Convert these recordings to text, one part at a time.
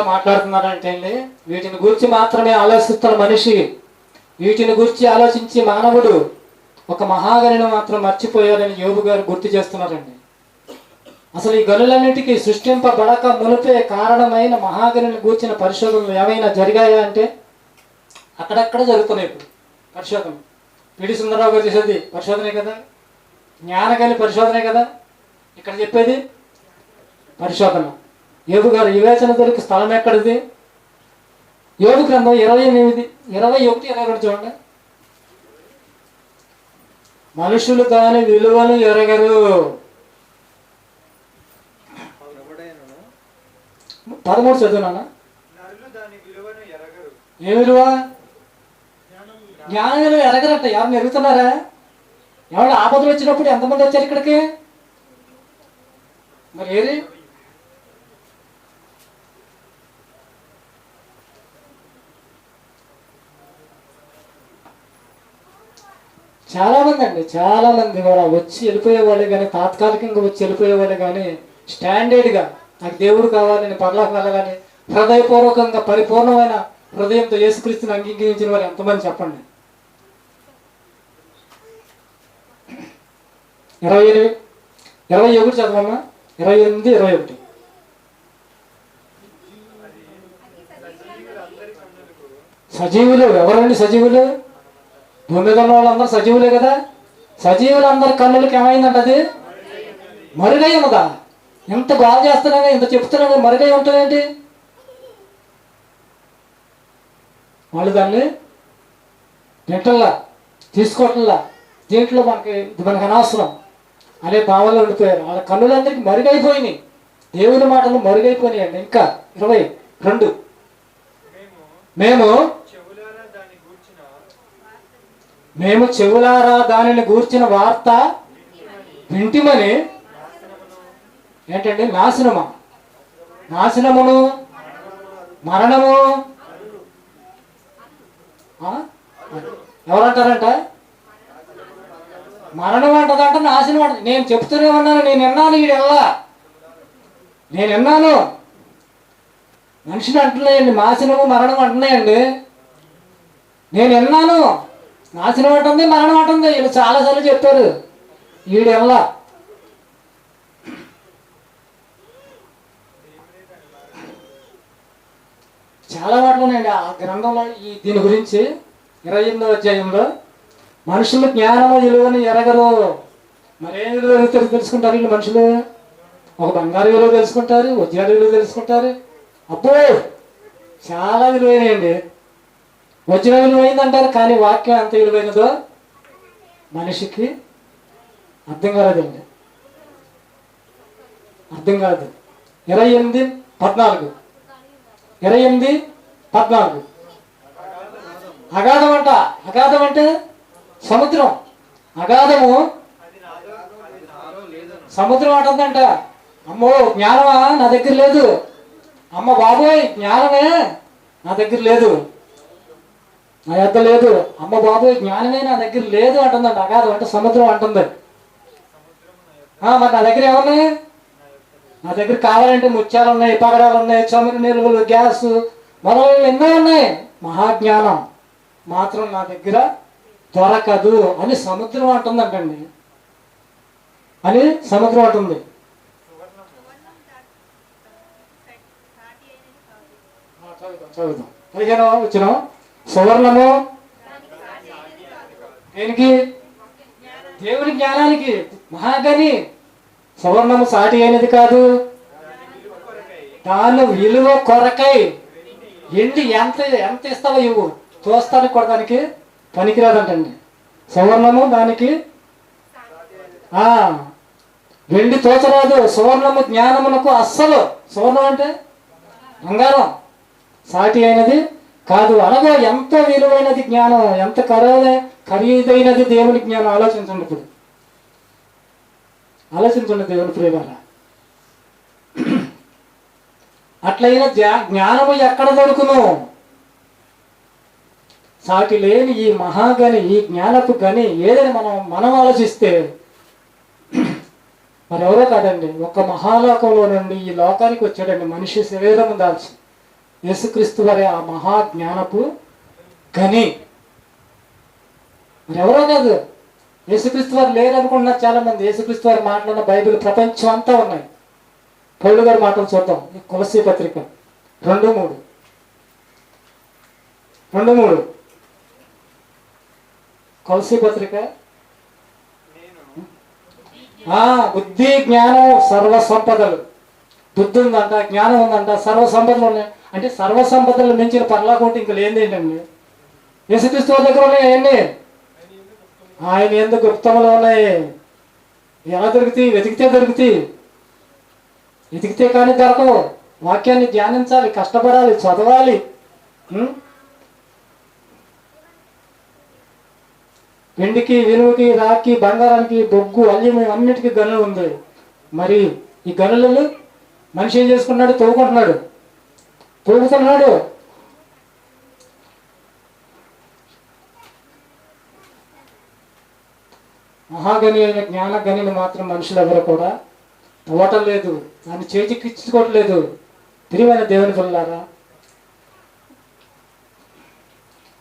ఇలా మాట్లాడుతున్నారంటే అండి వీటిని గురించి మాత్రమే ఆలోచిస్తున్న మనిషి వీటిని గురించి ఆలోచించి మానవుడు ఒక మహాగణిని మాత్రం మర్చిపోయారని యోగు గారు గుర్తు చేస్తున్నారండి. అసలు ఈ గనులన్నిటికీ సృష్టింపబడక మునిపే కారణమైన మహాగణిని గూర్చిన పరిశోధనలు ఏమైనా జరిగాయా అంటే అక్కడక్కడ జరుగుతున్నాయి ఇప్పుడు పరిశోధన పిడి సుందరరావు గారు చేసేది పరిశోధనే కదా జ్ఞానగని పరిశోధనే కదా ఇక్కడ చెప్పేది పరిశోధన. యోగు గారు వివేచన దొరికి స్థలం ఎక్కడిది? యోగు గ్రంథం ఇరవై ఎనిమిది ఇరవై ఒకటి ఇరవై రెండు చూడండి. మనుషులు కాని విలువను ఎరగరు. పదమూడు చదువునా ఏ విలువ? జ్ఞానం విలువ ఎరగరట. ఎవరిని ఎరుగుతున్నారా? ఎవరు ఆపదలు వచ్చినప్పుడు ఎంతమంది వచ్చారు ఇక్కడికి? మరి ఏది? చాలా మంది అండి చాలా మంది కూడా వచ్చి వెళ్ళిపోయే వాళ్ళే కానీ తాత్కాలికంగా వచ్చి వెళ్ళిపోయే వాళ్ళే కానీ స్టాండర్డ్గా నాకు దేవుడు కావాలని నేను పర్లోకి వెళ్ళాలని హృదయపూర్వకంగా పరిపూర్ణమైన హృదయంతో యేసుక్రీస్తుని అంగీకరించిన వారు ఎంతమంది చెప్పండి? ఇరవై ఎనిమిది ఇరవై ఒకటి చదవమ్మా. ఇరవై ఎనిమిది ఇరవై ఒకటి. సజీవులు ఎవరండి సజీవులు? భూమి మీద ఉన్న వాళ్ళందరూ సజీవులే కదా? సజీవులందరి కన్నులకి ఏమైందంట అది? మరుగై ఉన్నదా? ఎంత గోల చేస్తున్నాగా ఇంత చెప్తున్నాగా మరుగై ఉంటుందేంటి వాళ్ళు దాన్ని తింటల్లా తీసుకోవట్లా దీంట్లో మనకి ఇది మనకు అనవసరం. అనే భావనలో ఉండిపోయారు. వాళ్ళ కన్నులందరికీ మరుగైపోయినాయి. దేవుని మాటలు మరుగైపోయినాయండి. ఇంకా ఇరవై రెండు. మేము మేము చెవులారా దాన్ని గూర్చిన మేము చెవులారా దానిని గూర్చిన వార్త వింటిమని? ఏంటండి? నాశనమా? నాశనమును? మరణము? ఎవరంటారంట? మరణం అంటదంట నాశనం అంట. నేను చెప్తూనే ఉన్నాను నేను విన్నాను వీడెల్లా నేను విన్నాను. మనిషిని అంటున్నాయండి నాశనము మరణం అంటున్నాయండి. నేను విన్నాను. నాశనం ఉంది మరణం ఉంది వీళ్ళు చాలాసార్లు చెప్పారు. ఈడెల్లా చాలా వాటిలో ఉన్నాయండి. ఆ గ్రంథంలో ఈ దీని గురించి ఇరవై ఎనిమిదో అధ్యాయంలో మనుషులు జ్ఞానము విలువని ఎరగరు. మరేం విలువ తెలుసుకుంటారు వీళ్ళు మనుషులు? ఒక బంగారు విలువ తెలుసుకుంటారు వజ్రాల విలువ తెలుసుకుంటారు. అబ్బో! చాలా విలువైనయండి. వజ్ర విలువైంది అంటారు కానీ వాక్యం ఎంత విలువైనదో మనిషికి అర్థం కాలేదండి. అర్థం కాదు ఇరవై ఎనిమిది పద్నాలుగు. ఇరవై ఎనిమిది పద్నాలుగు. అగాధం అంట. అగాధం అంటే సముద్రం. అగాధము సముద్రం అంటుందంట. అమ్మో జ్ఞానమా? నా దగ్గర లేదు. అమ్మ బాబోయ్ జ్ఞానమే నా దగ్గర లేదు. నా యొక్క లేదు. అమ్మ బాబు జ్ఞానమే నా దగ్గర లేదు అంటుందంట. అగాధం అంటే సముద్రం అంటుంది. ఆ, మరి నా దగ్గర ఏమున్నాయి నా దగ్గర కావాలంటే ముత్యాలు ఉన్నాయి పగడాలు ఉన్నాయి చమురు నిలువలు గ్యాస్ మొదలైనవి ఎన్నో ఉన్నాయి. మహాజ్ఞానం మాత్రం నా దగ్గర దొరకదు అని సముద్రం అంటుందంటండి. అని సముద్రం అంటుంది. చదువుతాం పదిహేను వచ్చినాం సువర్ణము. దేనికి? దేవుని జ్ఞానానికి. మహాగని. సువర్ణము సాటి అయినది కాదు. దాని విలువ కొరకై ఎండి ఎంత ఎంత ఇస్తావో ఇవ్వు. చూస్తానికి దానికి పనికిరాదంటండి. సువర్ణము దానికి? వెండి తోచరాదు. సువర్ణము జ్ఞానమునకు అస్సలు. సువర్ణం అంటే బంగారం. సాటి అయినది కాదు అనగా ఎంత విలువైనది జ్ఞానం ఎంత ఖరీదై ఖరీదైనది దేవుని జ్ఞానం ఆలోచించండి ఇప్పుడు. ఆలోచించండి దేవుని ప్రేమాల అట్లయిన జ్ఞా- జ్ఞానము ఎక్కడ దొరుకును? సాటి లేని ఈ మహాగని ఈ జ్ఞానపు గని ఏదని మనం మనం ఆలోచిస్తే మరెవరో కాదండి ఒక మహాలోకంలో నుండి ఈ లోకానికి వచ్చాడండి మనిషి శరీరం దాల్చి యేసుక్రీస్తు వారి ఆ మహా జ్ఞానపు గని మరి ఎవరో కాదు. యేసుక్రీస్తు వారు లేరు అనుకుంటున్నారు చాలా మంది యేసుక్రీస్తు వారి మాటలున్న బైబిల్ ప్రపంచం అంతా ఉన్నాయి. పౌలు గారి మాటలు చూద్దాం. ఈ కులసీ పత్రిక. రెండు మూడు. రెండు మూడు. కులసీ పత్రిక. బుద్ధి జ్ఞానం సర్వ సంపదలు బుద్ధి ఉందంట జ్ఞానం ఉందంట సర్వ సంపదలు ఉన్నాయి అంటే సర్వ సంపదలు మించిన పర్లాకుంటే ఇంకా లేదేంటండి ఏంటండి దగ్గర ఉన్నాయండి ఆయన ఎందుకు గుప్తములు ఉన్నాయి? ఎలా దొరుకుతాయి? వెతికితే దొరుకుతాయి. వెతికితే కానీ దొరకవు. వాక్యాన్ని ధ్యానించాలి కష్టపడాలి చదవాలి. వెండికి విలువకి రాకి బంగారానికి బొగ్గు అల్యం అన్నిటికీ గనులు ఉంది. మరి ఈ గనులలో మనిషి ఏం చేసుకున్నాడు? తవ్వుకుంటున్నాడు. తవ్వుతున్నాడు. మహాగని అయిన జ్ఞాన గనిని మాత్రం మనుషులు ఎవరు కూడా తవ్వటం లేదు దాన్ని చేతికిచ్చుకోవట్లేదు తిరిగిన దేవుని పిల్లారా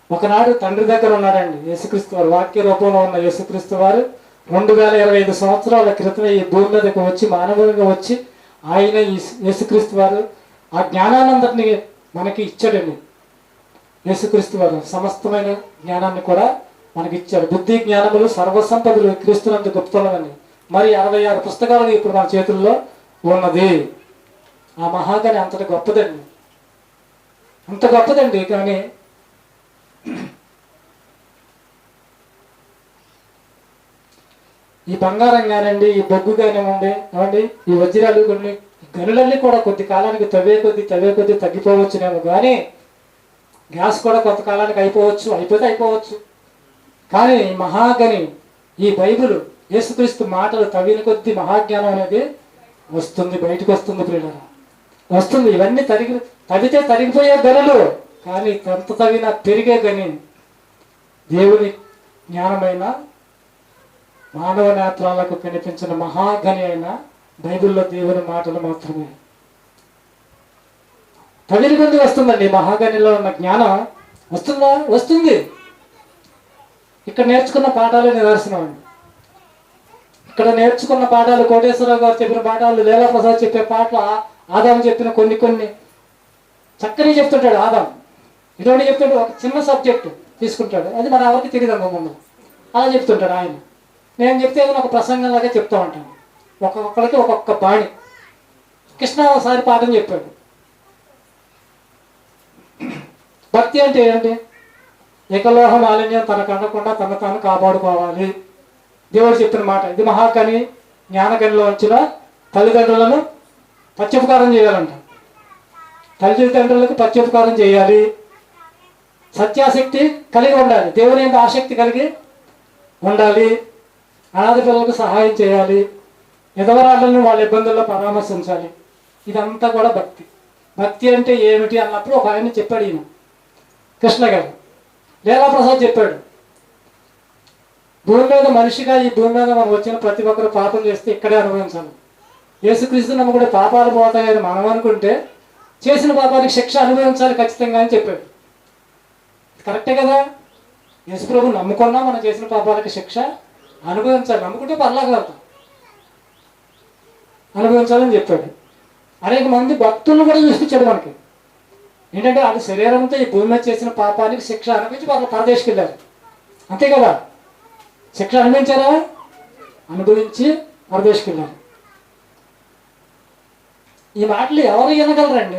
ఒకనాడు తండ్రి దగ్గర ఉన్నాడండి యేసుక్రీస్తు వారు వాక్య రూపంలో ఉన్న యేసుక్రీస్తు వారు రెండు వేల ఇరవై ఐదు సంవత్సరాల క్రితమే ఈ భూమి మీదకి వచ్చి మానవులుగా వచ్చి ఆయన యేసుక్రీస్తు వారు ఆ జ్ఞానానందరినీ మనకి ఇచ్చాడండి. యేసుక్రీస్తు వారు సమస్తమైన జ్ఞానాన్ని కూడా మనకి ఇచ్చాడు. బుద్ధి జ్ఞానములు సర్వసంపదలు క్రీస్తునందు గుప్తులమని మరి అరవై ఆరు పుస్తకాలు ఇప్పుడు మన చేతుల్లో ఉన్నది. ఆ మహాగని అంతటి గొప్పదండి. అంత గొప్పదండి కానీ ఈ బంగారం కానివ్వండి ఈ బొగ్గు కానివ్వండి ఏమండి ఈ వజ్రాలు కొన్ని గనులన్నీ కూడా కొద్ది కాలానికి తవ్వే కొద్ది తవ్వే కొద్ది తగ్గిపోవచ్చునేమో. కానీ గ్యాస్ కూడా కొంతకాలానికి అయిపోవచ్చు అయిపోతే అయిపోవచ్చు. కానీ మహాగని ఈ బైబుల్ యేసుక్రీస్తు మాటలు తవ్విన కొద్ది మహాజ్ఞానం అనేది వస్తుంది బయటకు వస్తుంది ప్రియులరా. వస్తుంది ఇవన్నీ తరిగి తవ్వితే తరిగిపోయే గనులు కానీ ఎంత తవ్వినా పెరిగే గని దేవుని జ్ఞానమైన మానవ నేత్రాలకు కనిపించిన మహాగని అయిన బైబిల్లో దేవుని మాటలు మాత్రమే. తమిళ నుండి వస్తుందండి మహాగనిలో ఉన్న జ్ఞానం. వస్తుందా? వస్తుంది. ఇక్కడ నేర్చుకున్న పాఠాలు నిదర్శనం అండి ఇక్కడ నేర్చుకున్న పాఠాలు కోటేశ్వరరావు గారు చెప్పిన పాఠాలు లీలా ప్రసాద్ చెప్పే పాటలు ఆ- ఆదాం చెప్పిన కొన్ని కొన్ని. చక్కని చెప్తుంటాడు ఆదాం. ఇటువంటి చెప్తుంటే ఒక చిన్న సబ్జెక్టు తీసుకుంటాడు. అది మన ఎవరికి తెలియదు అనుకో ముందు అలా చెప్తుంటాడు ఆయన. నేను చెప్తే ఏదైనా ఒక ప్రసంగంలాగా చెప్తూ ఉంటాను. ఒక్కొక్కరికి ఒక్కొక్క బాణి. కృష్ణ ఒకసారి పాఠం చెప్పాడు. భక్తి అంటే ఏంటి? ఏకలోహ మాలిన్యం తనకు అందకుండా తన తాను కాపాడుకోవాలి. దేవుడు చెప్పిన మాట. ఇది మహాకని జ్ఞానకనిలో వచ్చిన తల్లిదండ్రులను పత్యోపకారం చేయాలంట. తల్లిదండ్రులకు పత్యోపకారం చేయాలి. సత్యాసక్తి కలిగి ఉండాలి. దేవుని యొక్క ఆసక్తి కలిగి ఉండాలి. అనాథ పిల్లలకు సహాయం చేయాలి. ఎదవరాళ్ళను వాళ్ళ ఇబ్బందుల్లో పరామర్శించాలి. ఇదంతా కూడా భక్తి. భక్తి అంటే ఏమిటి అన్నప్పుడు ఒక ఆయన చెప్పాడు ఈయన. కృష్ణ గారు. లీలాప్రసాద్ చెప్పాడు. భూమి మీద మనిషిగా ఈ భూమి మీద మనం వచ్చిన ప్రతి ఒక్కరు పాపం చేస్తే ఇక్కడే అనుభవించాలి. యేసుక్రీస్తు నమ్ముకుంటే పాపాలు పోతాయని మనం అనుకుంటే చేసిన పాపానికి శిక్ష అనుభవించాలి ఖచ్చితంగా అని చెప్పాడు. కరెక్టే కదా? యేసుప్రభు నమ్ముకున్నా మనం చేసిన పాపాలకి శిక్ష అనుభవించాలి. నమ్ముకుంటే పర్లాగా వెళ్తాం అనుభవించాలని చెప్పాడు. అనేక మంది భక్తులను కూడా చూపించాడు మనకి. ఏంటంటే వాళ్ళ శరీరంతో ఈ భూమి మీద చేసిన పాపానికి శిక్ష అనుభవించి వాళ్ళు పరదేశకి వెళ్ళారు. అంతే కదా? శిక్ష అనుభవించారా? అనుభవించి పరదేశకి వెళ్ళారు. ఈ మాటలు ఎవరు వినగలరండి?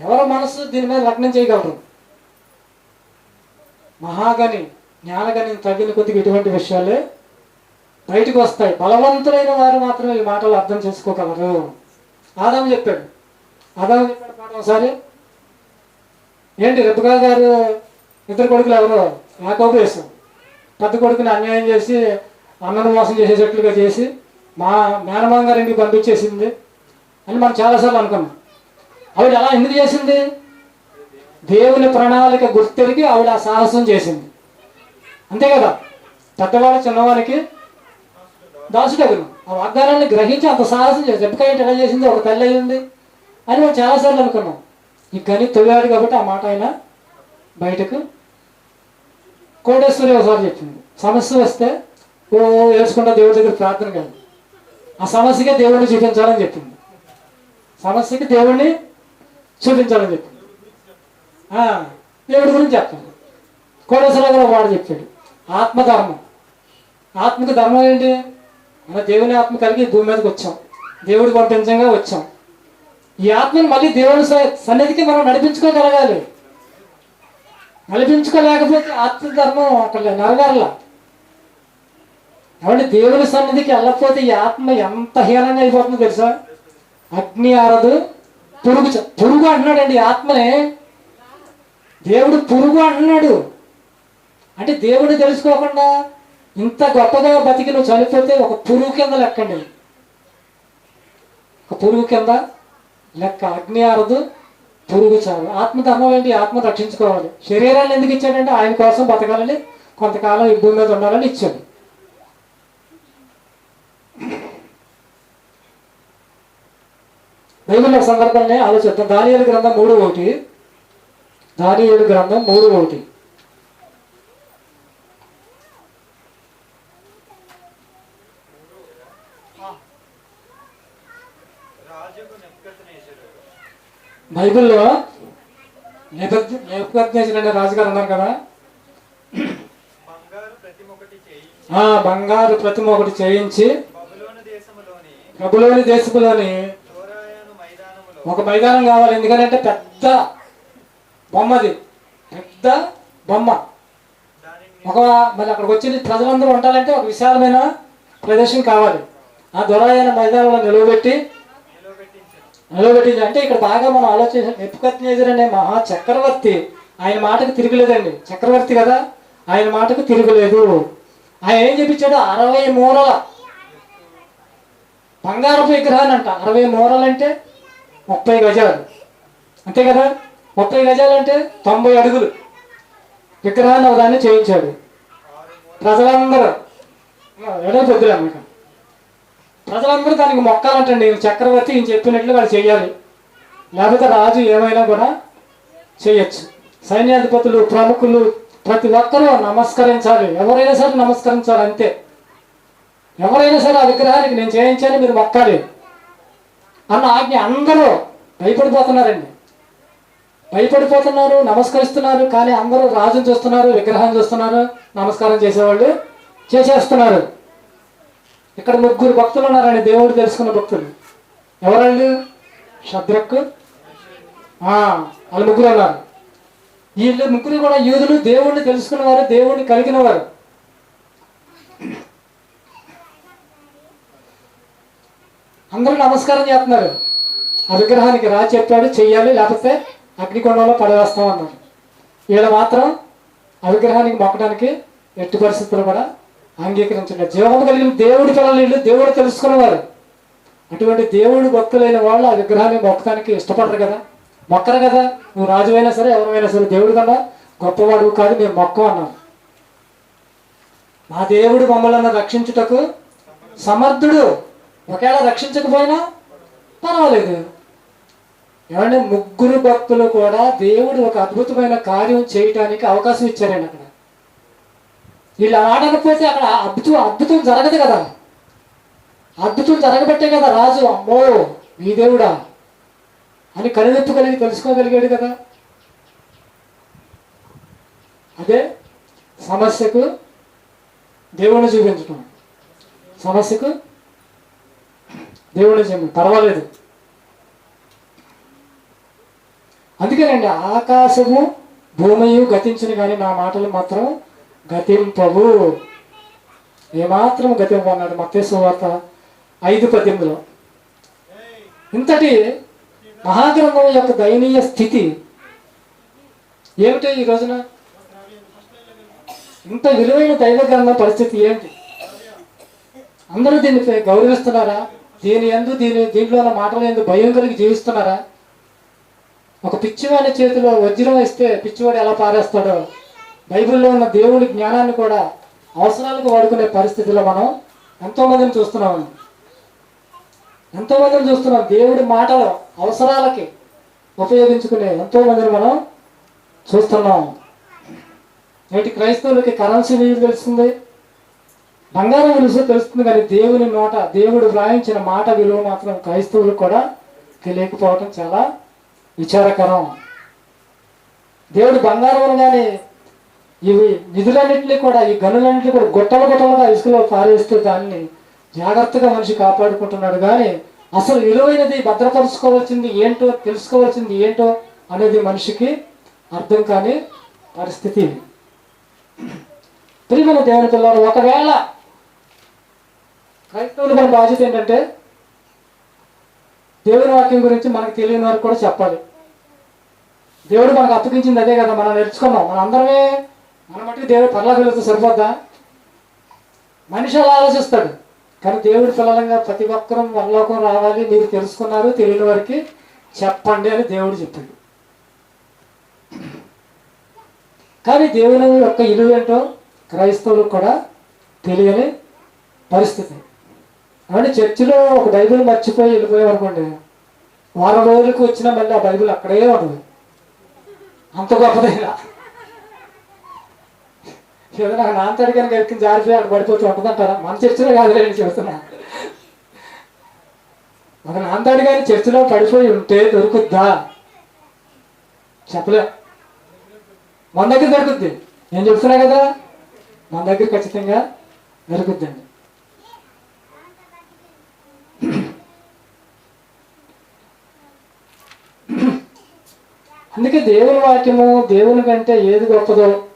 ఎవరు మనసు దీని మీద లగ్నం చేయగలరు? మహాగని జ్ఞానగని తగిన కొద్దిగా ఇటువంటి విషయాలే బయటకు వస్తాయి. బలవంతులైన వారు మాత్రం ఈ మాటలు అర్థం చేసుకోగలరు. ఆదాం చెప్పాడు. ఆదాం చెప్పాడు మాట ఒకసారి. ఏంటి రెబ్బకా గారు ఇద్దరు కొడుకులు ఎవరు? యాకోబు వేసాం పెద్ద కొడుకుని అన్యాయం చేసి అన్నను మోసం చేసేటట్లుగా చేసి మా మేనమామ గారు ఇంటికి పంపించేసింది అని మనం చాలాసార్లు అనుకున్నాం. ఆవిడ అలా ఎందుకు చేసింది? దేవుని ప్రణాళిక గుర్తెరిగి ఆవిడ ఆ సాహసం చేసింది. అంతే కదా పెద్దవాడు చిన్నవాడికి దాసుడగును ఆ వాగ్దానాన్ని గ్రహించి అంత సాహసం చేసి ఎప్పటికైనా ఎలా చేసింది ఒక తల్లి అయింది అని మనం చాలాసార్లు అనుకున్నాం. ఈ గని తొలివాడు కాబట్టి ఆ మాట ఆయన బయటకు కోటేశ్వరి ఒకసారి చెప్పింది. సమస్య వస్తే ఓ ఏడ్చుకుంటా దేవుడి దగ్గర ప్రార్థన కాదు ఆ సమస్యకే దేవుడిని చూపించాలని చెప్పింది. సమస్యకి దేవుడిని చూపించాలని చెప్పింది. దేవుడి గురించి చెప్తాను కోటేశ్వర గారు వాడు చెప్పాడు. ఆత్మధర్మం. ఆత్మక ధర్మం ఏంటి? మన దేవుని ఆత్మ కలిగి భూమి మీదకి వచ్చాం. దేవుడు పంపించంగా వచ్చాం. ఈ ఆత్మని మళ్ళీ దేవుని స- సన్నిధికి మనం నడిపించుకోగలగాలి. నడిపించుకోలేకపోతే ఆత్మధర్మం అక్కడ నెరవేరలా. కాబట్టి దేవుని సన్నిధికి వెళ్ళకపోతే ఈ ఆత్మ ఎంత హీనంగా అయిపోతుందో తెలుసా? అగ్ని ఆరదు పురుగు పురుగు అంటున్నాడండి ఆత్మనే. దేవుడు పురుగు అంటున్నాడు. అంటే దేవుడు తెలుసుకోకుండా ఇంత గొప్పగా బతికి నువ్వు చనిపోతే ఒక పురుగు కింద లెక్కండి. ఒక పురుగు కింద లెక్క. అగ్ని ఆరదు పురుగు చాలు ఆత్మధర్మం ఏంటి? ఆత్మ రక్షించుకోవాలి. శరీరాన్ని ఎందుకు ఇచ్చాడంటే ఆయన కోసం బతకాలని కొంతకాలం ఈ భూమి మీద ఉండాలని ఇచ్చాడు. బైబిల్ సందర్భాన్ని ఆలోచిద్దాం. దానియేలు గ్రంథం మూడు ఒకటి. దానియేలు గ్రంథం మూడు ఒకటి. బైబిల్లో నేపథ్యం అనే రాజుగారు ఉన్నారు కదా? బంగారు ప్రతిమ ఒకటి చేయించి ప్రభులోని మైదానములో ఒక మైదానం కావాలి. ఎందుకంటే పెద్ద బొమ్మది. పెద్ద బొమ్మ. ఒక మరి అక్కడికి వచ్చి ప్రజలందరూ ఉండాలంటే ఒక విశాలమైన ప్రదేశం కావాలి. ఆ దొరాయన మైదానంలో నిలవబెట్టి నిలబెట్టింది అంటే ఇక్కడ బాగా మనం ఆలోచించి నెప్పుకత్నేజర్ అనే మహా చక్రవర్తి ఆయన మాటకు తిరగలేదండి. చక్రవర్తి కదా ఆయన మాటకు తిరగలేదు. ఆయన ఏం చెప్పించాడు? అరవై మూరల. బంగారపు విగ్రహాన్ని అంట. అరవై మూరలు అంటే ముప్పై గజాలు. అంతే కదా? ముప్పై గజాలు అంటే తొంభై అడుగులు. విగ్రహాన్ని ఒకదాన్ని చేయించాడు. ప్రజలందరూ. ఎడవ పొద్దులే అమ్మకం. ప్రజలందరూ దానికి మొక్కాలంటండి. చక్రవర్తి ఈయన చెప్పినట్లు వాళ్ళు చేయాలి లేకపోతే రాజు ఏమైనా కూడా చేయొచ్చు. సైన్యాధిపతులు ప్రముఖులు ప్రతి ఒక్కరూ నమస్కరించాలి. ఎవరైనా సరే నమస్కరించాలి అంతే. ఎవరైనా సరే ఆ విగ్రహానికి నేను చేయించాను మీరు మొక్కాలి అన్న ఆజ్ఞ అందరూ భయపడిపోతున్నారండి. భయపడిపోతున్నారు నమస్కరిస్తున్నారు కానీ అందరూ రాజును చూస్తున్నారు విగ్రహాన్ని చూస్తున్నారు నమస్కారం చేసేవాళ్ళు చేసేస్తున్నారు. ఇక్కడ ముగ్గురు భక్తులు ఉన్నారండి. దేవుడు తెలుసుకున్న భక్తులు. ఎవరండి? శద్రక్ వాళ్ళు ముగ్గురు ఉన్నారు. వీళ్ళు ముగ్గురు కూడా యూదులు దేవుణ్ణి తెలుసుకున్నవారు దేవుణ్ణి కలిగిన వారు అందరూ నమస్కారం చేస్తున్నారు. ఆ విగ్రహానికి రా చెప్పాడు చెయ్యాలి లేకపోతే అగ్నికొండంలో పడవేస్తాం అన్నారు. వీళ్ళు మాత్రం ఆ విగ్రహానికి మొక్కడానికి ఎట్టి పరిస్థితులు కూడా అంగీకరించండి. జీవం కలిగిన దేవుడి పిల్లలు దేవుడు తెలుసుకున్నవారు. అటువంటి దేవుడు భక్తులైన వాళ్ళు ఆ విగ్రహాన్ని మొక్కడానికి ఇష్టపడరు కదా. మొక్కరు కదా. నువ్వు రాజువైనా సరే ఎవరైనా సరే దేవుడు కన్నా గొప్పవాడు కాదు మేము మొక్క అన్నాం. మా దేవుడు మమ్మల్ని రక్షించుటకు సమర్థుడు. ఒకవేళ రక్షించకపోయినా పర్వాలేదు. ఏమంటే ముగ్గురు భక్తులు కూడా దేవుడు ఒక అద్భుతమైన కార్యం చేయటానికి అవకాశం ఇచ్చారండి అక్కడ. వీళ్ళు ఆడకపోతే అక్కడ అద్భుతం అద్భుతం జరగదు కదా. అద్భుతం జరగబట్టే కదా రాజు అమ్మో మీ దేవుడా అని కనువిప్పు కలిగి తెలుసుకోగలిగాడు కదా. అదే సమస్యకు దేవుణ్ణి చూపించడం సమస్యకు దేవుణ్ణి చూపించడం పర్వాలేదు. అందుకేనండి ఆకాశము భూమియు గతించిన కానీ నా మాటలు మాత్రం గతింపవు. ఏమాత్రం గతింపు అన్నాడు మత్తేసు వార్త ఐదు పద్యంలో ఇంతటి మహాగ్రంథం యొక్క దయనీయ స్థితి ఏమిటి ఈ రోజున? ఇంత విలువైన దైవ గ్రంథం పరిస్థితి ఏంటి అందరూ దీన్ని గౌరవిస్తున్నారా? దీని ఎందు దీని దీంట్లో ఉన్న మాటల ఎందు భయం కలిగి జీవిస్తున్నారా? ఒక పిచ్చివాడి చేతిలో వజ్రం ఇస్తే పిచ్చివాడు ఎలా పారేస్తాడో? బైబిల్లో ఉన్న దేవుడి జ్ఞానాన్ని కూడా అవసరాలకు వాడుకునే పరిస్థితిలో మనం ఎంతో మందిని చూస్తున్నాం ఎంతో మందిని చూస్తున్నాం. దేవుడి మాటలు అవసరాలకి ఉపయోగించుకునే ఎంతో మందిని మనం చూస్తున్నాం. నేటి క్రైస్తవులకి కరెన్సీ విలువ తెలుస్తుంది. బంగారం విలువ తెలుస్తుంది. కానీ దేవుని నోట దేవుడు వ్రాయించిన మాట విలువ మాత్రం క్రైస్తవులకు కూడా తెలియకపోవటం చాలా విచారకరం. దేవుడు బంగారం కానీ ఇవి నిధులన్నింటినీ కూడా ఈ గనులన్నింటినీ కూడా గుట్టలు గుట్టలుగా ఇసుకలో పారేస్తూ దాన్ని జాగ్రత్తగా మనిషి కాపాడుకుంటున్నాడు. కానీ అసలు విలువైనది భద్రపరుచుకోవాల్సింది ఏంటో తెలుసుకోవాల్సింది ఏంటో అనేది మనిషికి అర్థం కాని పరిస్థితి ప్రియమైన దేవుని పిల్లలు ఒకవేళ క్రైస్తవులు మన బాధ్యత ఏంటంటే దేవుని వాక్యం గురించి మనకు తెలియని వారికి కూడా చెప్పాలి. దేవుడు మనకు అప్పగించింది అదే కదా మనం నేర్చుకున్నాం. మన అందరమే మనం అంటే దేవుడు పర్లా వెళ్తే సరిపోద్దా? మనిషి అలా ఆలోచిస్తాడు. కానీ దేవుడి పిల్లలంగా ప్రతి ఒక్కరూ వరలోకం రావాలి మీరు తెలుసుకున్నారు తెలియని వారికి చెప్పండి అని దేవుడు చెప్పాడు. కానీ దేవుని యొక్క ఇలువ ఏంటో క్రైస్తవులకు కూడా తెలియని పరిస్థితి. అంటే చర్చిలో ఒక బైబిల్ మర్చిపోయి వెళ్ళిపోయాం అనుకోండి. వారం రోజులకు వచ్చినా మళ్ళీ ఆ బైబిల్ అక్కడే ఉంటుంది అంత గొప్పదైనా. ఏదో నాకు నాన్నతాడు కానీ ఎక్కి జారిపోయి అక్కడ పడిపోతూ ఉంటుందంటారా మన చర్చిలో కాదులే నేను చెబుతున్నా. ఒక నాన్న అడిగాని చర్చిలో పడిపోయి ఉంటే దొరుకుద్దా? చెప్పలే. మన దగ్గర దొరుకుద్ది. నేను చెప్తున్నా కదా మన దగ్గర ఖచ్చితంగా దొరుకుద్దండి. అందుకే దేవుని వాక్యము దేవుని కంటే ఏది గొప్పదో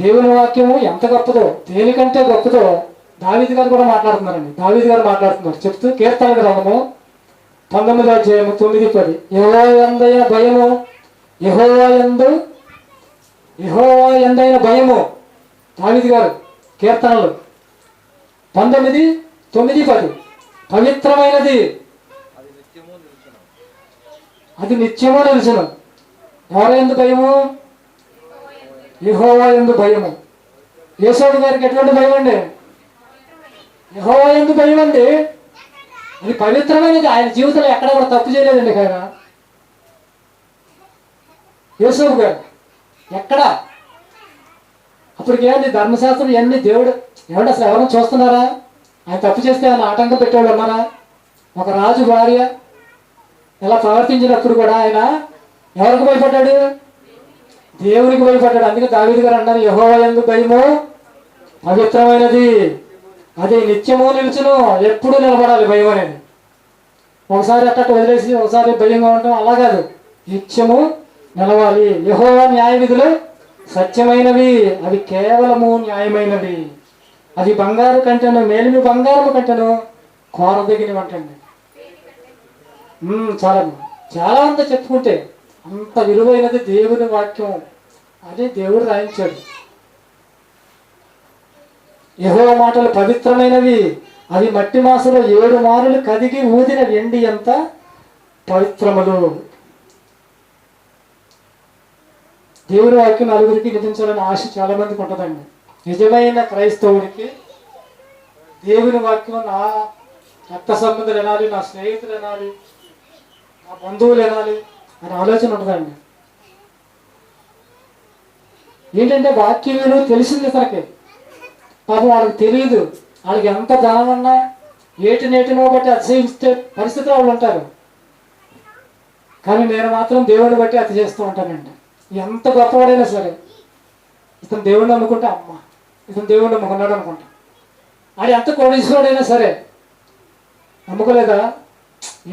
దేవుని వాక్యము ఎంత గొప్పదో దేనికంటే గొప్పదో దావీది గారు కూడా మాట్లాడుతున్నారండి. దావీది గారు మాట్లాడుతున్నారు. చెప్తూ కీర్తన గ్రంథము పంతొమ్మిది అధ్యాయము తొమ్మిది పది. యహో ఎందైన భయము యహో ఎందు యహో ఎందైన భయము. దావీది గారు కీర్తనలు పంతొమ్మిది తొమ్మిది పది. పవిత్రమైనది. అది నిత్యము నిలుచును. నిత్యమో నిలుచును. ఎవరు భయము? యహోవా ఎందు భయము. యేసోడు గారికి ఎటువంటి భయం అండి? యహోవా ఎందు భయం అండి? అది పవిత్రమైనది. ఆయన జీవితంలో ఎక్కడ కూడా తప్పు చేయలేదండి ఆయన. యేసోడు గారు ఎక్కడ? అప్పటికి ఏంటి ధర్మశాస్త్రం ఇవన్నీ దేవుడు ఏమంటే అసలు ఎవరైనా చూస్తున్నారా? ఆయన తప్పు చేస్తే ఆయన ఆటంకం పెట్టేవాళ్ళు ఉన్నారా? ఒక రాజు భార్య ఇలా ప్రవర్తించినప్పుడు కూడా ఆయన ఎవరికి భయపడ్డాడు? దేవునికి భయపడ్డాడు అందుకే దావిడి గారు అన్నారు యహోవ ఎందు భయము పవిత్రమైనది అది నిత్యము నిలుచును ఎప్పుడు నిలబడాలి భయం అనేది. ఒకసారి అట్టట్టు వదిలేసి ఒకసారి భయంగా ఉండటం అలా కాదు. నిత్యము నిలవాలి. యహోవ న్యాయ విధులు సత్యమైనవి అవి కేవలము న్యాయమైనవి. అది బంగారు కంటెను మేలిమి బంగారము కంటెను కోరదగినవి అంటండి చాలా చాలా అంత చెప్పుకుంటే అంత విలువైనది దేవుని వాక్యం. అని దేవుడు రాయించాడు. యహో మాటలు పవిత్రమైనవి అవి మట్టి మాసలో ఏడు మారులు కదిగి ఊదిన వెండి ఎంత పవిత్రములు. దేవుని వాక్యం నలుగురికి వినిపించాలని ఆశ చాలా మందికి ఉంటుందండి. నిజమైన క్రైస్తవుడికి దేవుని వాక్యం నా రక్త సంబంధులు వినాలి నా స్నేహితులు వినాలి నా బంధువులు వినాలి అని ఆలోచన ఉండదండి ఏంటంటే వాక్యం విలువ తెలిసింది తనకి. పాపం వాళ్ళకి తెలియదు వాళ్ళకి ఎంత ధనం ఉన్నా ఏటి నేటినో బట్టి అతిశయించే పరిస్థితిలో వాళ్ళు ఉంటారు. కానీ నేను మాత్రం దేవుడిని బట్టి అతి చేస్తూ ఉంటానండి. ఎంత గొప్పవాడైనా సరే ఇతను దేవుడిని అనుకుంటే అమ్మ ఇతను దేవుడిని నమ్ముకున్నాడు అనుకుంటా. అది ఎంత కోడీశ్వరుడైనా సరే నమ్ముకోలేదా?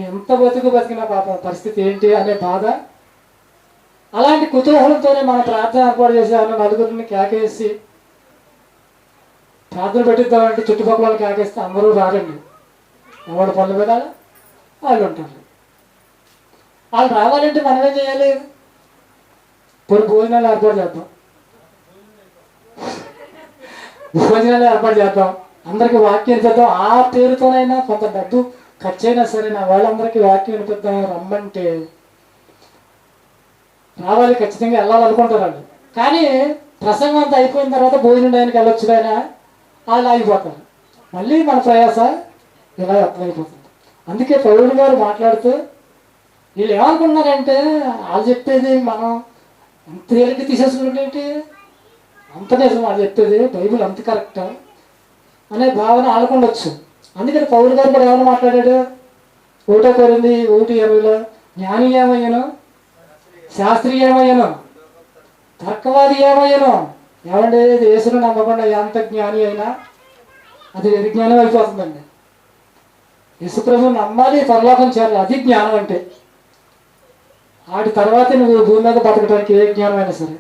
ఎంత బతుకు బతికిన పాపం పరిస్థితి ఏంటి అనే బాధ. అలాంటి కుతూహలంతోనే మన ప్రార్థన ఏర్పాటు చేసేవాళ్ళం నలుగురిని కేకేసి ప్రార్థన పెట్టిద్దామంటే చుట్టుపక్కల వాళ్ళు కేకేస్తే అందరూ రారండి. ఎవరు పనులు మీద వాళ్ళు ఉంటారు. వాళ్ళు రావాలంటే మనం చేయాలి? కొన్ని భోజనాలు ఏర్పాటు చేద్దాం. భోజనాలు ఏర్పాటు చేద్దాం. అందరికి వాక్యం చేద్దాం ఆ పేరుతోనైనా కొంత డబ్బు ఖర్చైనా సరే నా వాళ్ళందరికీ వాక్యం వినిపిద్దాం రమ్మంటే రావాలి ఖచ్చితంగా వెళ్ళాలనుకుంటారు వాళ్ళు కానీ ప్రసంగం అంతా అయిపోయిన తర్వాత భోజనం టైంకి వెళ్ళొచ్చు ఆయన వాళ్ళు ఆగిపోతారు. మళ్ళీ మన ప్రయాస ఇలా అయిపోతుంది అందుకే పౌరుడు గారు మాట్లాడుతూ వీళ్ళు ఏమనుకున్నారంటే వాళ్ళు చెప్పేది మనం అంత ఏంటి తీసేసుకుంటే ఏంటి? అంత నిజం వాళ్ళు చెప్పేది బైబిల్ అంత కరెక్ట్? అనే భావన ఆడుకుండొచ్చు అందుకని పౌరు గారు కూడా ఏమైనా మాట్లాడాడు ఒకటో కోరింది ఒకటి ఇరవైలో జ్ఞాని ఏమయ్యను? శాస్త్రి ఏమయ్యను? తర్కవాది ఏమయ్యను? ఏమంటే యేసును నమ్మకుండా ఎంత జ్ఞాని అయినా అది నిర్జ్ఞానం అయిపోతుందండి. యశుప్రభు నమ్మాలి పరలోకం చేరాలి అది జ్ఞానం అంటే. వాటి తర్వాత నువ్వు భూమి మీద బతకడానికి ఏ జ్ఞానం అయినా సరే.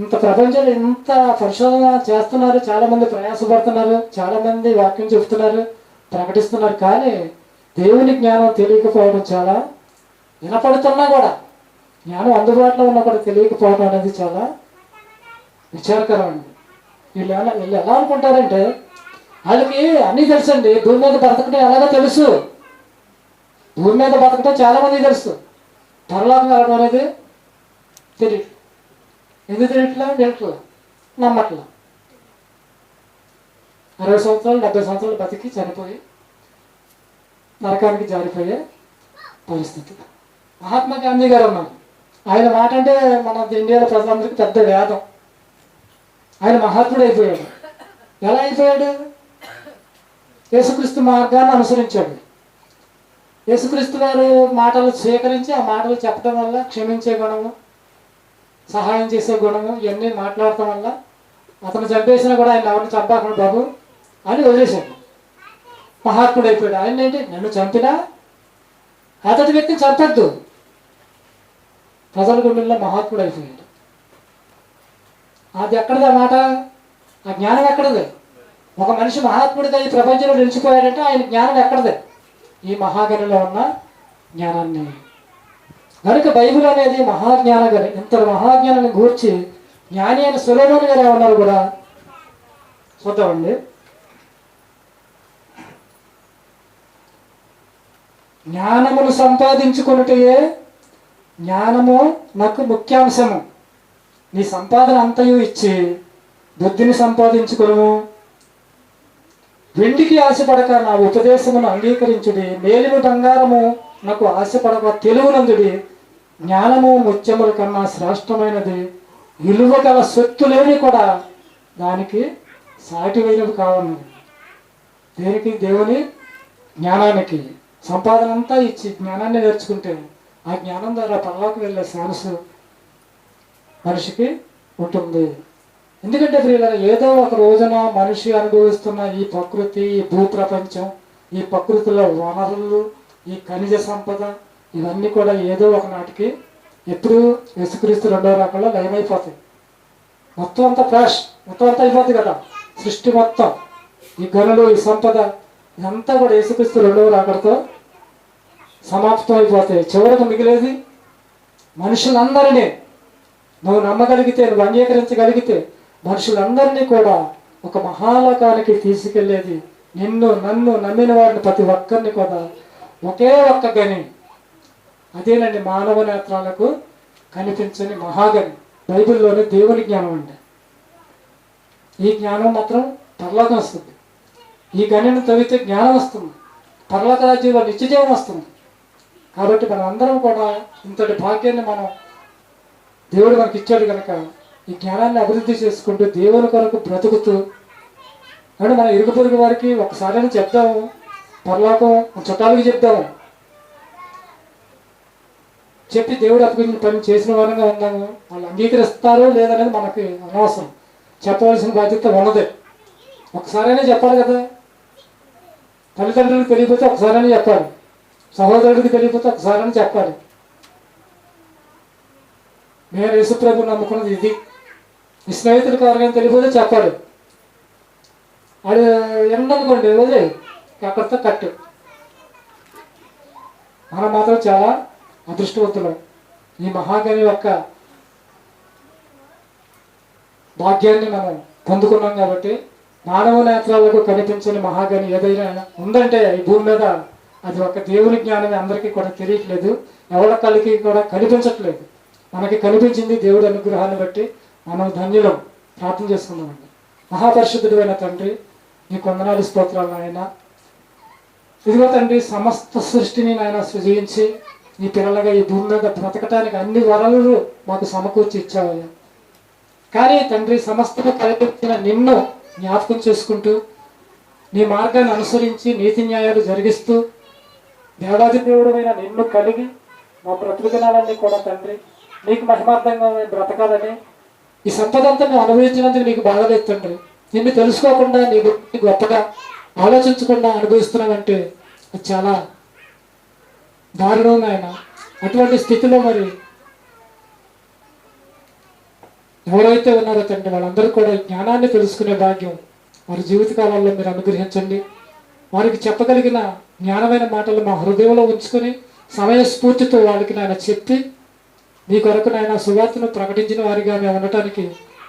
ఇంత ప్రపంచంలో ఇంత పరిశోధన చేస్తున్నారు చాలా మంది ప్రయాసపడుతున్నారు చాలా మంది వాక్యం చెబుతున్నారు ప్రకటిస్తున్నారు. కానీ దేవుని జ్ఞానం తెలియకపోవడం చాలా వినపడుతున్నా కూడా జ్ఞానం అందుబాటులో ఉన్నా కూడా తెలియకపోవడం అనేది చాలా విచారకరం అండి. వీళ్ళు ఎలా వీళ్ళు ఎలా అనుకుంటారంటే వాళ్ళకి అన్నీ తెలుసండి. భూమి మీద బతకడం ఎలాగో తెలుసు. భూమి మీద బతకడం చాలా మంది తెలుసు. పరలోకం వెళ్ళడం అనేది తెలియదు ఎందుకు తెలియట్లా తెలియట్లా నమ్మట్లా. అరవై సంవత్సరాలు డెబ్బై సంవత్సరాలు బతికి చనిపోయి నరకానికి జారిపోయే పరిస్థితి. మహాత్మా గాంధీ గారు ఉన్నారు. ఆయన మాట అంటే మన ఇండియాలో ప్రజలందరికీ పెద్ద వేదం ఆయన మహాత్ముడు అయిపోయాడు. ఎలా అయిపోయాడు? యేసుక్రీస్తు మార్గాన్ని అనుసరించాడు. యేసుక్రీస్తు గారు మాటలు స్వీకరించి ఆ మాటలు చెప్పడం వల్ల క్షమించే గుణము సహాయం చేసే గుణము ఇవన్నీ మాట్లాడటం వల్ల అతను చంపేసినా కూడా ఆయన ఎవరిని చంపాకుండా బాబు అని వదిలేశాడు. మహాత్ముడు అయిపోయాడు ఆయన ఏంటి? నన్ను చంపినా అతడి వ్యక్తిని చంపద్దు. ప్రజల గుండెల్లో మహాత్ముడు అయిపోయాడు అది ఎక్కడది ఆ మాట? ఆ జ్ఞానం ఎక్కడది? ఒక మనిషి మహాత్ముడిగా ఈ ప్రపంచంలో నిలిచిపోయాడంటే ఆయన జ్ఞానం ఎక్కడది? ఈ మహాగరిలో ఉన్న జ్ఞానాన్ని కనుక బైబిల్ అనేది మహాజ్ఞాన గని ఇంత మహాజ్ఞానాన్ని గూర్చి జ్ఞాని అయిన సులోమోని గారు ఏమన్నారు కూడా? చూద్దామండి. జ్ఞానమును సంపాదించుకొనుటే జ్ఞానము నాకు ముఖ్యాంశము. నీ సంపాదన అంతయు ఇచ్చి బుద్ధిని సంపాదించుకును వెండికి ఆశపడక నా ఉపదేశమును అంగీకరించుడి మేలిమి బంగారము నాకు ఆశపడక తెలుగునందుడి జ్ఞానము ముత్యముల కన్నా శ్రేష్టమైనది విలువ గల సొత్తులేని కూడా దానికి సాటివైనవి కావాలి దేనికి? దేవుని జ్ఞానానికి. సంపాదన అంతా ఇచ్చి జ్ఞానాన్ని నేర్చుకుంటే ఆ జ్ఞానం ద్వారా పల్లాకు వెళ్ళే ఛాన్స్ మనిషికి ఉంటుంది. ఎందుకంటే ప్రియుల ఏదో ఒక రోజున మనిషి అనుభవిస్తున్న ఈ ప్రకృతి ఈ భూప్రపంచం ఈ ప్రకృతిలో వనరులు ఈ ఖనిజ సంపద ఇవన్నీ కూడా ఏదో ఒక నాటికి ఎప్పుడు యేసుక్రీస్తు రెండో రకంలో లయమైపోతాయి మొత్తం అంతా ఫ్లాష్ మొత్తం అంతా అయిపోతుంది కదా. సృష్టి మొత్తం ఈ గనులు ఈ సంపద ఇదంతా కూడా యేసుక్రీస్తు రెండవ రాకడతో సమాప్తం అయిపోతాయి. చివరకు మిగిలేది మనుషులందరినీ. నువ్వు నమ్మగలిగితే నువ్వు అంగీకరించగలిగితే మనుషులందరినీ కూడా ఒక మహాలోకానికి తీసుకెళ్ళేది నిన్ను నన్ను నమ్మిన వారిని ప్రతి ఒక్కరిని కూడా ఒకే ఒక్క గని అదేనండి మానవ నేత్రాలకు కనిపించని మహాగని బైబిల్లోనే దేవుని జ్ఞానం అండి. ఈ జ్ఞానం మాత్రం పర్లోకం వస్తుంది. ఈ గనిని తవ్వితే జ్ఞానం వస్తుంది. పర్లోక రాజ్యంలో నిత్యజీవం వస్తుంది. కాబట్టి మనం అందరం కూడా ఇంతటి భాగ్యాన్ని మనం దేవుడు మనకి ఇచ్చాడు కనుక ఈ జ్ఞానాన్ని అభివృద్ధి చేసుకుంటూ దేవుని కొరకు బ్రతుకుతూ అంటే మన ఇరుగు పొరుగు వారికి ఒకసారి చెప్దాము. పర్లోకం చుట్టాలకి చెప్దాము. చెప్పి దేవుడు అప్పగించిన పని చేసిన వారంగా ఉన్నాము వాళ్ళు అంగీకరిస్తారో లేదనేది మనకి అనవసరం. చెప్పవలసిన బాధ్యత ఉన్నదే. ఒకసారైనా చెప్పాలి కదా. తల్లిదండ్రులకు తెలియకపోతే ఒకసారైనా చెప్పాలి. సహోదరుడికి తెలియకపోతే ఒకసారైనా చెప్పాలి. నేను యేసుప్రభు నమ్ముకున్నది ఇది. ఈ స్నేహితులకు ఎవరికైనా తెలియకపోతే చెప్పాలి. అది ఎండనుకోండి వదిలే అక్కడితో కట్టు. మనం మాత్రం చాలా అదృష్టవంతులం. ఈ మహాగని యొక్క భాగ్యాన్ని మనం పొందుకున్నాం కాబట్టి మానవ నేత్రాలకు కనిపించని మహాగని ఏదైనా ఉందంటే ఈ భూమి మీద అది ఒక దేవుని జ్ఞానం అందరికీ కూడా తెలియట్లేదు. ఎవరి కళ్ళకి కూడా కనిపించట్లేదు. మనకి కనిపించింది దేవుడి అనుగ్రహాన్ని బట్టి మనం ధన్యులం. ప్రార్థన చేసుకుందామండి. మహాపరిశుద్ధుడైన తండ్రి నీ కొందనాలు స్తోత్రాలు నాయన. ఇదిగో తండ్రి సమస్త సృష్టిని నాయన సృజించి నీ పిల్లలుగా ఈ భూమి మీద బ్రతకటానికి అన్ని వరలు మాకు సమకూర్చి ఇచ్చావయ్యా. కానీ తండ్రి సమస్తము కలిగించిన నిన్ను జ్ఞాపకం చేసుకుంటూ నీ మార్గాన్ని అనుసరించి నీతి న్యాయాలు జరిగిస్తూ దేవాది దేవుడమైన నిన్ను కలిగి మా బ్రతుకుదినాలన్నీ కూడా తండ్రి నీకు మహిమార్థంగా బ్రతకాలని ఈ సంపద అంతా మేము అనుభవించినందుకు నీకు బాధలేదు తండ్రి నిన్ను తెలుసుకోకుండా నీ గురించి గొప్పగా ఆలోచించకుండా అనుభవిస్తున్నామంటే అది చాలా దారుణం ఆయన అటువంటి స్థితిలో మరి ఎవరైతే ఉన్నారో తండ్రి వాళ్ళందరూ కూడా జ్ఞానాన్ని తెలుసుకునే భాగ్యం వారి జీవితకాలంలో మీరు అనుగ్రహించండి. వారికి చెప్పగలిగిన జ్ఞానమైన మాటలు మా హృదయంలో ఉంచుకొని సమయస్ఫూర్తితో వాళ్ళకి నాయన చెప్పి మీ కొరకు నాయన సువార్తను ప్రకటించిన వారిగా మేము ఉండటానికి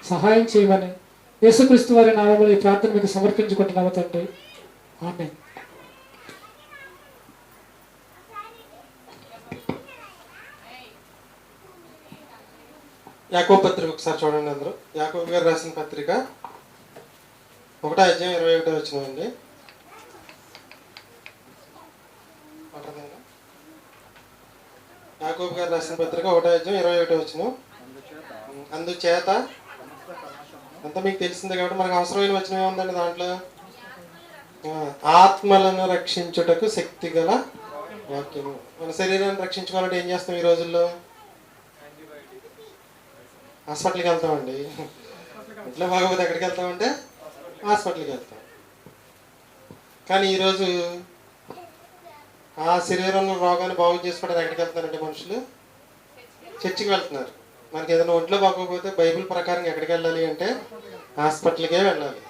సహాయం చేయమని యేసుక్రీస్తు వారి నామంలో ఈ ప్రార్థన మీకు సమర్పించుకుంటున్నాము తండ్రి. ఆమె యాకో పత్రిక ఒకసారి చూడండి అందరూ. యాకో గారు రాసిన పత్రిక ఒకటో అధ్యాయం ఇరవై ఒకటో వచ్చినాయండి యాకోబు గారు రాసిన పత్రిక ఒకటో అధ్యాయం ఇరవై ఒకటో వచ్చిన. అందుచేత అంతా మీకు తెలిసిందే కాబట్టి మనకు అవసరమైన వచ్చిన ఏముందండి దాంట్లో? ఆత్మలను రక్షించుటకు శక్తి గల వాక్యము. మన శరీరాన్ని రక్షించుకోవాలంటే ఏం చేస్తాం ఈ రోజుల్లో? హాస్పిటల్కి వెళ్తామండి. ఇంట్లో బాగోపోతే ఎక్కడికి వెళ్తామంటే హాస్పిటల్కి వెళ్తాం. కానీ ఈరోజు ఆ శరీరంలో రోగాన్ని బాగు చేసుకోవడానికి ఎక్కడికి వెళ్తున్నారంటే మనుషులు? చర్చికి వెళ్తున్నారు. మనకి ఏదైనా ఒంట్లో బాగోకపోతే బైబిల్ ప్రకారం ఎక్కడికి వెళ్ళాలి అంటే హాస్పిటల్కే వెళ్ళాలి.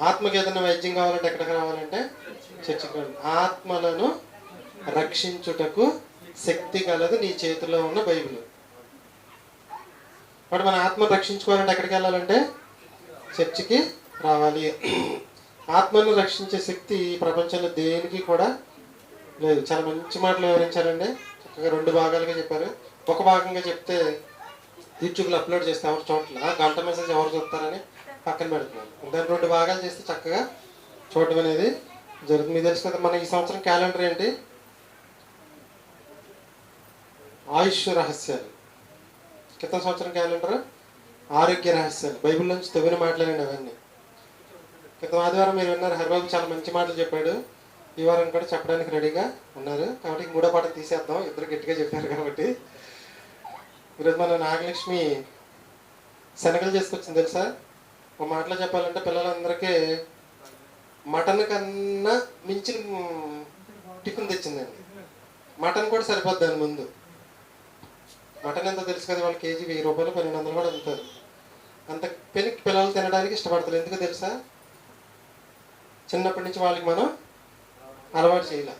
ఆత్మకి ఏదైనా వైద్యం కావాలంటే ఎక్కడికి రావాలంటే చర్చికి వెళ్ళాలి. ఆత్మలను రక్షించుటకు శక్తి కలదు నీ చేతిలో ఉన్న బైబిల్. కాబట్టి మన ఆత్మను రక్షించుకోవాలంటే ఎక్కడికి వెళ్ళాలంటే? చర్చికి రావాలి. ఆత్మను రక్షించే శక్తి ఈ ప్రపంచంలో దేనికి కూడా లేదు. చాలా మంచి మాటలు వివరించారండి. చక్కగా రెండు భాగాలుగా చెప్పారు. ఒక భాగంగా చెప్తే యూట్యూబ్లో అప్లోడ్ చేస్తే ఎవరు చూడట్ల? గంట మెసేజ్ ఎవరు చూస్తారని పక్కన పెడుతున్నాను దాని రెండు భాగాలు చేస్తే చక్కగా చూడటం అనేది జరుగుతుంది. మీకు తెలుసు కదా మన ఈ సంవత్సరం క్యాలెండర్ ఏంటి? ఆయుష్ రహస్యాలు. క్రితం సంవత్సరం క్యాలెండర్? ఆరోగ్య రహస్యాలు. బైబిల్ నుంచి తవ్విన మాట్లాడండి అవన్నీ. క్రితం ఆదివారం మీరు విన్నారు హరిబాబు చాలా మంచి మాటలు చెప్పాడు. ఈ వారం కూడా చెప్పడానికి రెడీగా ఉన్నారు. కాబట్టి మూడో పాట తీసేద్దాం. ఇద్దరు గట్టిగా చెప్పారు కాబట్టి. ఈరోజు మన నాగలక్ష్మి శనగలు చేసుకొచ్చింది తెలుసా? ఒక మాటలో చెప్పాలంటే పిల్లలందరికీ మటన్ కన్నా మించిన టిఫిన్ తెచ్చిందండి. మటన్ కూడా సరిపోద్ది దాని ముందు. మటన్ ఎంత తెలుసు కదా వాళ్ళు కేజీ? వెయ్యి రూపాయలు పన్నెండు వందలు కూడా అమ్ముతారు అంత పెనికి పిల్లలు తినడానికి ఇష్టపడతారు ఎందుకు తెలుసా? చిన్నప్పటి నుంచి వాళ్ళకి మనం అలవాటు చేయాలి.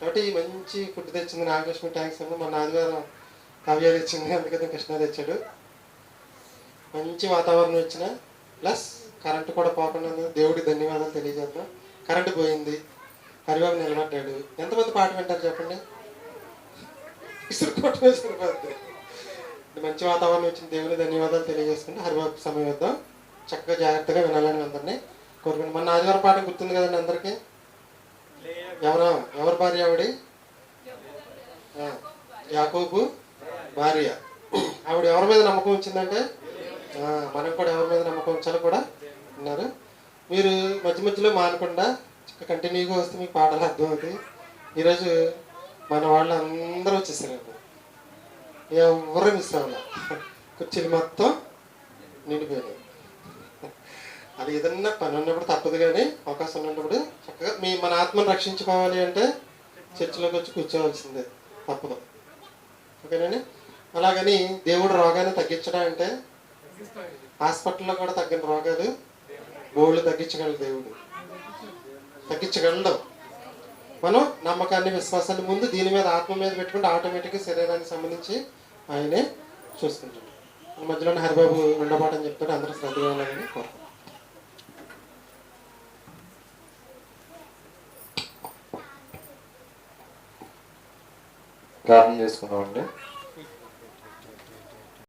కాబట్టి మంచి ఫుడ్ తెచ్చింది నాగలక్ష్మి. ట్యాంక్స్ అన్న మన ఆదివారం కావ్య తెచ్చింది. అందుకని కృష్ణ తెచ్చాడు. మంచి వాతావరణం వచ్చిన ప్లస్ కరెంటు కూడా పోకుండా దేవుడి దేవుడికి ధన్యవాదాలు తెలియజేద్దాం. కరెంటు పోయింది. హరిబాబు నిలబడ్డాడు. ఎంతమంది పాట వింటారు చెప్పండి? ఇసురుకోవటమే మంచి వాతావరణం వచ్చిన దేవుని ధన్యవాదాలు తెలియజేసుకుంటే హరిబాబు సమయం వద్దాం చక్కగా జాగ్రత్తగా వినాలని అందరినీ కోరుకుని మన ఆదివారం పాట గుర్తుంది కదండి అందరికీ? ఎవరు? ఎవరి భార్య ఆవిడ? యాకోబు భార్య. ఆవిడ ఎవరి మీద నమ్మకం ఉంచిందంటే? మనం కూడా ఎవరి మీద నమ్మకం ఉంచాలో కూడా ఉన్నారు మీరు మధ్య మధ్యలో మానకుండా కంటిన్యూగా వస్తే మీకు పాటలు అర్థమవుతాయి. ఈరోజు మన వాళ్ళు అందరూ వచ్చేసారు ఎవరు మిస్ అవ్వాలి. కుర్చీలు మొత్తం నిండిపోయినాయి. అది ఏదన్నా పని ఉన్నప్పుడు తప్పదు కానీ అవకాశం ఉన్నప్పుడు చక్కగా మీ మన ఆత్మను రక్షించుకోవాలి అంటే చర్చిలోకి వచ్చి కూర్చోవలసిందే తప్పదు. ఓకేనండి? అలాగని దేవుడు రోగాన్ని తగ్గించడం అంటే హాస్పిటల్లో కూడా తగ్గిన రోగాలు బోళ్ళు తగ్గించగలడు దేవుడు. తగ్గించగలడు. మనం నమ్మకాన్ని విశ్వాసాన్ని ముందు దీని మీద ఆత్మ మీద పెట్టుకుంటే ఆటోమేటిక్గా శరీరానికి సంబంధించి ఆయనే చూసుకుంటాడు మధ్యలోనే హరిబాబు రెండో పాట చెప్తాడు అందరూ శ్రద్ధ ఉండాలని కోరుకుంటున్నాను ప్రార్థన చేసుకున్నామండి